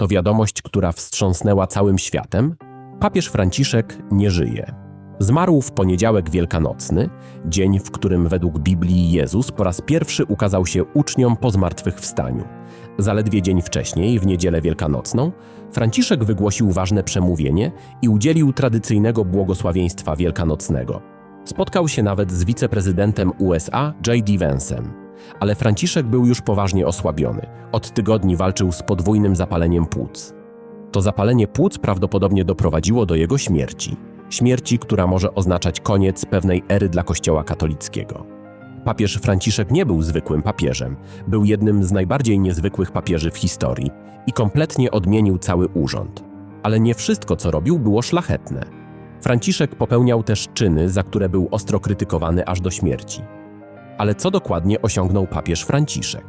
To wiadomość, która wstrząsnęła całym światem. Papież Franciszek nie żyje. Zmarł w poniedziałek wielkanocny, dzień, w którym według Biblii Jezus po raz pierwszy ukazał się uczniom po zmartwychwstaniu. Zaledwie dzień wcześniej, w niedzielę wielkanocną, Franciszek wygłosił ważne przemówienie i udzielił tradycyjnego błogosławieństwa wielkanocnego. Spotkał się nawet z wiceprezydentem USA J.D. Vance'em. Ale Franciszek był już poważnie osłabiony. Od tygodni walczył z podwójnym zapaleniem płuc. To zapalenie płuc prawdopodobnie doprowadziło do jego śmierci. Śmierci, która może oznaczać koniec pewnej ery dla Kościoła katolickiego. Papież Franciszek nie był zwykłym papieżem, był jednym z najbardziej niezwykłych papieży w historii i kompletnie odmienił cały urząd. Ale nie wszystko, co robił, było szlachetne. Franciszek popełniał też czyny, za które był ostro krytykowany aż do śmierci. Ale co dokładnie osiągnął papież Franciszek?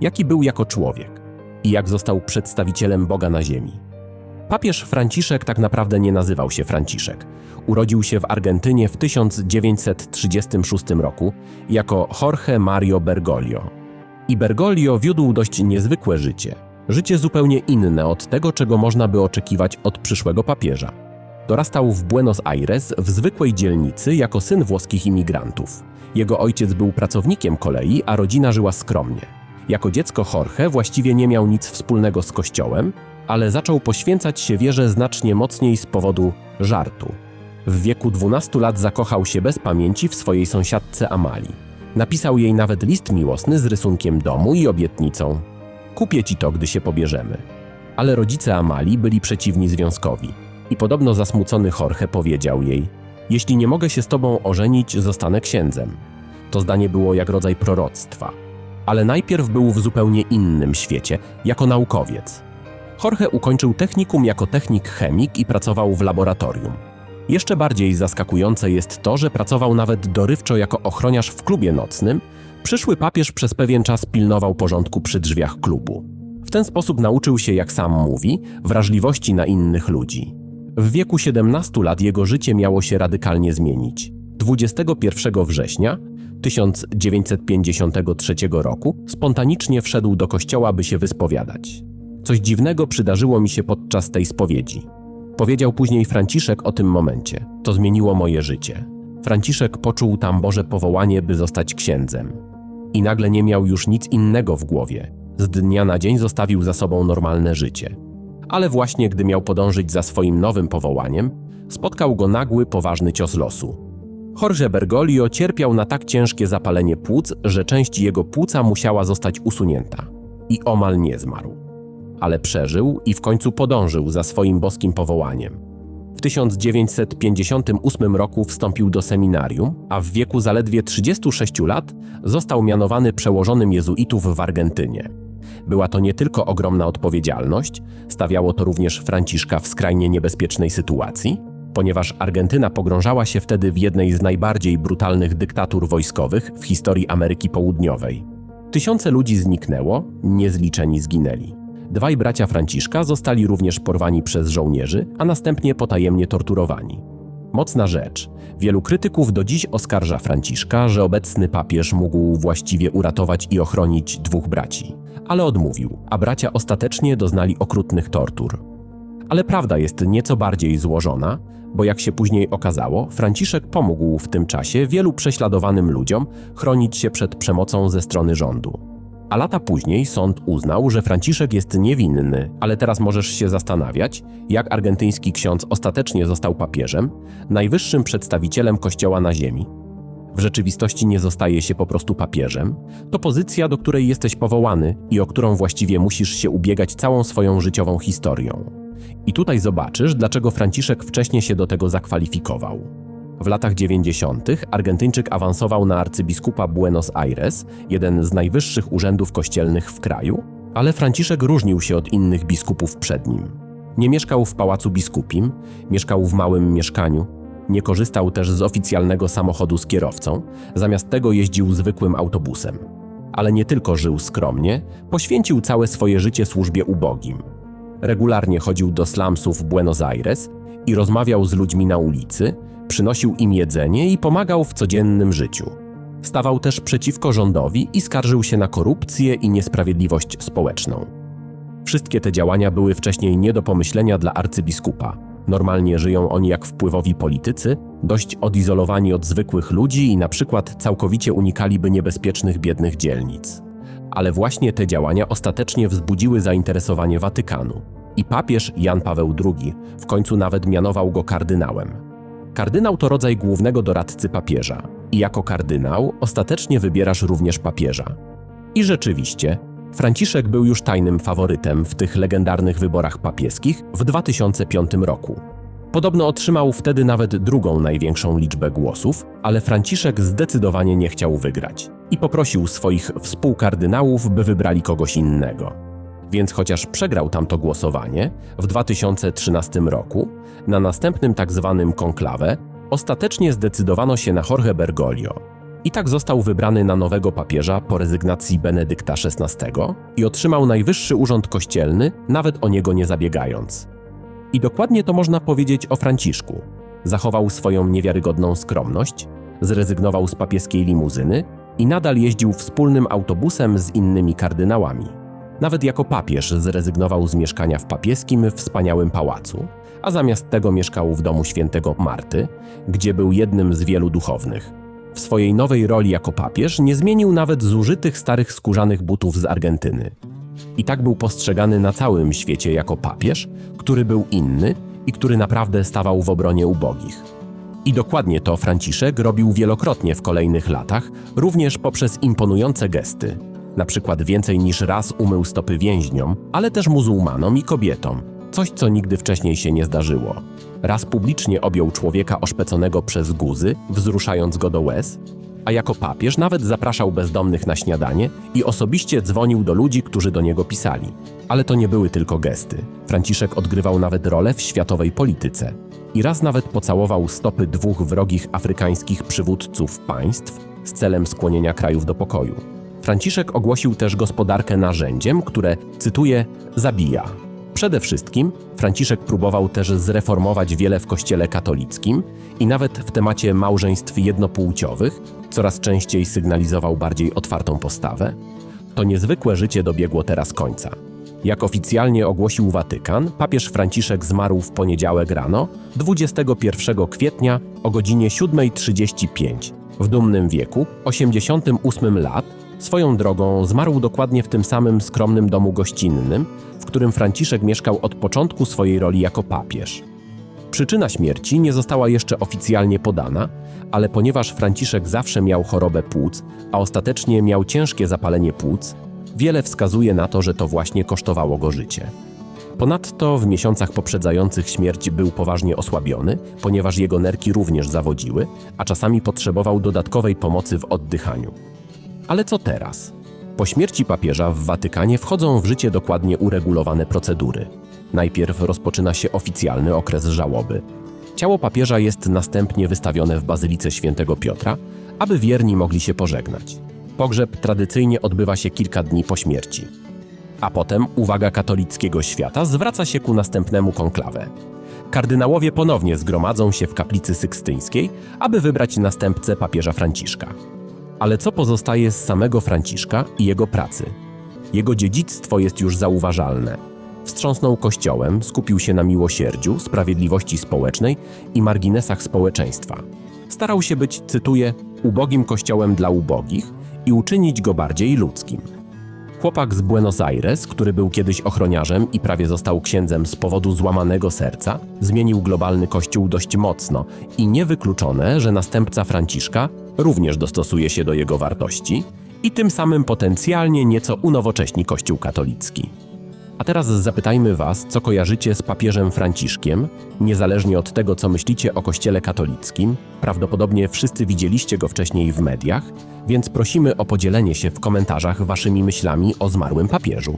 Jaki był jako człowiek? I jak został przedstawicielem Boga na ziemi? Papież Franciszek tak naprawdę nie nazywał się Franciszek. Urodził się w Argentynie w 1936 roku jako Jorge Mario Bergoglio. I Bergoglio wiódł dość niezwykłe życie. Życie zupełnie inne od tego, czego można by oczekiwać od przyszłego papieża. Dorastał w Buenos Aires w zwykłej dzielnicy jako syn włoskich imigrantów. Jego ojciec był pracownikiem kolei, a rodzina żyła skromnie. Jako dziecko Jorge właściwie nie miał nic wspólnego z kościołem, ale zaczął poświęcać się wierze znacznie mocniej z powodu żartu. W wieku 12 lat zakochał się bez pamięci w swojej sąsiadce Amalii. Napisał jej nawet list miłosny z rysunkiem domu i obietnicą: Kupię ci to, gdy się pobierzemy. Ale rodzice Amalii byli przeciwni związkowi i podobno zasmucony Jorge powiedział jej: Jeśli nie mogę się z tobą ożenić, zostanę księdzem. To zdanie było jak rodzaj proroctwa. Ale najpierw był w zupełnie innym świecie, jako naukowiec. Jorge ukończył technikum jako technik chemik i pracował w laboratorium. Jeszcze bardziej zaskakujące jest to, że pracował nawet dorywczo jako ochroniarz w klubie nocnym. Przyszły papież przez pewien czas pilnował porządku przy drzwiach klubu. W ten sposób nauczył się, jak sam mówi, wrażliwości na innych ludzi. W wieku 17 lat jego życie miało się radykalnie zmienić. 21 września 1953 roku spontanicznie wszedł do kościoła, by się wyspowiadać. Coś dziwnego przydarzyło mi się podczas tej spowiedzi. Powiedział później Franciszek o tym momencie. To zmieniło moje życie. Franciszek poczuł tam Boże powołanie, by zostać księdzem. I nagle nie miał już nic innego w głowie. Z dnia na dzień zostawił za sobą normalne życie. Ale właśnie gdy miał podążyć za swoim nowym powołaniem, spotkał go nagły, poważny cios losu. Jorge Bergoglio cierpiał na tak ciężkie zapalenie płuc, że część jego płuca musiała zostać usunięta. I omal nie zmarł ale przeżył i w końcu podążył za swoim boskim powołaniem. W 1958 roku wstąpił do seminarium, a w wieku zaledwie 36 lat został mianowany przełożonym jezuitów w Argentynie. Była to nie tylko ogromna odpowiedzialność, stawiało to również Franciszka w skrajnie niebezpiecznej sytuacji, ponieważ Argentyna pogrążała się wtedy w jednej z najbardziej brutalnych dyktatur wojskowych w historii Ameryki Południowej. Tysiące ludzi zniknęło, niezliczeni zginęli. Dwaj bracia Franciszka zostali również porwani przez żołnierzy, a następnie potajemnie torturowani. Mocna rzecz. Wielu krytyków do dziś oskarża Franciszka, że obecny papież mógł właściwie uratować i ochronić dwóch braci. Ale odmówił, a bracia ostatecznie doznali okrutnych tortur. Ale prawda jest nieco bardziej złożona, bo jak się później okazało, Franciszek pomógł w tym czasie wielu prześladowanym ludziom chronić się przed przemocą ze strony rządu. A lata później sąd uznał, że Franciszek jest niewinny, ale teraz możesz się zastanawiać, jak argentyński ksiądz ostatecznie został papieżem, najwyższym przedstawicielem Kościoła na ziemi. W rzeczywistości nie zostaje się po prostu papieżem. To pozycja, do której jesteś powołany i o którą właściwie musisz się ubiegać całą swoją życiową historią. I tutaj zobaczysz, dlaczego Franciszek wcześniej się do tego zakwalifikował. W latach 90. Argentyńczyk awansował na arcybiskupa Buenos Aires, jeden z najwyższych urzędów kościelnych w kraju, ale Franciszek różnił się od innych biskupów przed nim. Nie mieszkał w pałacu biskupim, mieszkał w małym mieszkaniu, nie korzystał też z oficjalnego samochodu z kierowcą, zamiast tego jeździł zwykłym autobusem. Ale nie tylko żył skromnie, poświęcił całe swoje życie służbie ubogim. Regularnie chodził do slumsów Buenos Aires i rozmawiał z ludźmi na ulicy, przynosił im jedzenie i pomagał w codziennym życiu. Stawał też przeciwko rządowi i skarżył się na korupcję i niesprawiedliwość społeczną. Wszystkie te działania były wcześniej nie do pomyślenia dla arcybiskupa. Normalnie żyją oni jak wpływowi politycy, dość odizolowani od zwykłych ludzi i na przykład całkowicie unikaliby niebezpiecznych biednych dzielnic. Ale właśnie te działania ostatecznie wzbudziły zainteresowanie Watykanu. I papież Jan Paweł II w końcu nawet mianował go kardynałem. Kardynał to rodzaj głównego doradcy papieża i jako kardynał ostatecznie wybierasz również papieża. I rzeczywiście, Franciszek był już tajnym faworytem w tych legendarnych wyborach papieskich w 2005 roku. Podobno otrzymał wtedy nawet drugą największą liczbę głosów, ale Franciszek zdecydowanie nie chciał wygrać i poprosił swoich współkardynałów, by wybrali kogoś innego. Więc chociaż przegrał tamto głosowanie w 2013 roku, na następnym tak zwanym konklawę ostatecznie zdecydowano się na Jorge Bergoglio. I tak został wybrany na nowego papieża po rezygnacji Benedykta XVI i otrzymał najwyższy urząd kościelny, nawet o niego nie zabiegając. I dokładnie to można powiedzieć o Franciszku. Zachował swoją niewiarygodną skromność, zrezygnował z papieskiej limuzyny i nadal jeździł wspólnym autobusem z innymi kardynałami. Nawet jako papież zrezygnował z mieszkania w papieskim, wspaniałym pałacu, a zamiast tego mieszkał w domu świętego Marty, gdzie był jednym z wielu duchownych. W swojej nowej roli jako papież nie zmienił nawet zużytych starych skórzanych butów z Argentyny. I tak był postrzegany na całym świecie jako papież, który był inny i który naprawdę stawał w obronie ubogich. I dokładnie to Franciszek robił wielokrotnie w kolejnych latach, również poprzez imponujące gesty. Na przykład więcej niż raz umył stopy więźniom, ale też muzułmanom i kobietom. Coś, co nigdy wcześniej się nie zdarzyło. Raz publicznie objął człowieka oszpeconego przez guzy, wzruszając go do łez, a jako papież nawet zapraszał bezdomnych na śniadanie i osobiście dzwonił do ludzi, którzy do niego pisali. Ale to nie były tylko gesty. Franciszek odgrywał nawet rolę w światowej polityce. I raz nawet pocałował stopy dwóch wrogich afrykańskich przywódców państw z celem skłonienia krajów do pokoju. Franciszek ogłosił też gospodarkę narzędziem, które, cytuję, zabija. Przede wszystkim Franciszek próbował też zreformować wiele w Kościele katolickim i nawet w temacie małżeństw jednopłciowych coraz częściej sygnalizował bardziej otwartą postawę. To niezwykłe życie dobiegło teraz końca. Jak oficjalnie ogłosił Watykan, papież Franciszek zmarł w poniedziałek rano, 21 kwietnia o godzinie 7.35 w dumnym wieku, 88 lat. Swoją drogą zmarł dokładnie w tym samym skromnym domu gościnnym, w którym Franciszek mieszkał od początku swojej roli jako papież. Przyczyna śmierci nie została jeszcze oficjalnie podana, ale ponieważ Franciszek zawsze miał chorobę płuc, a ostatecznie miał ciężkie zapalenie płuc, wiele wskazuje na to, że to właśnie kosztowało go życie. Ponadto w miesiącach poprzedzających śmierć był poważnie osłabiony, ponieważ jego nerki również zawodziły, a czasami potrzebował dodatkowej pomocy w oddychaniu. Ale co teraz? Po śmierci papieża w Watykanie wchodzą w życie dokładnie uregulowane procedury. Najpierw rozpoczyna się oficjalny okres żałoby. Ciało papieża jest następnie wystawione w Bazylice Świętego Piotra, aby wierni mogli się pożegnać. Pogrzeb tradycyjnie odbywa się kilka dni po śmierci. A potem uwaga katolickiego świata zwraca się ku następnemu konklawę. Kardynałowie ponownie zgromadzą się w kaplicy sykstyńskiej, aby wybrać następcę papieża Franciszka. Ale co pozostaje z samego Franciszka i jego pracy? Jego dziedzictwo jest już zauważalne. Wstrząsnął kościołem, skupił się na miłosierdziu, sprawiedliwości społecznej i marginesach społeczeństwa. Starał się być, cytuję, ubogim kościołem dla ubogich i uczynić go bardziej ludzkim. Chłopak z Buenos Aires, który był kiedyś ochroniarzem i prawie został księdzem z powodu złamanego serca, zmienił globalny kościół dość mocno i niewykluczone, że następca Franciszka również dostosuje się do jego wartości i tym samym potencjalnie nieco unowocześni Kościół katolicki. A teraz zapytajmy Was, co kojarzycie z papieżem Franciszkiem, niezależnie od tego, co myślicie o Kościele katolickim. Prawdopodobnie wszyscy widzieliście go wcześniej w mediach, więc prosimy o podzielenie się w komentarzach Waszymi myślami o zmarłym papieżu.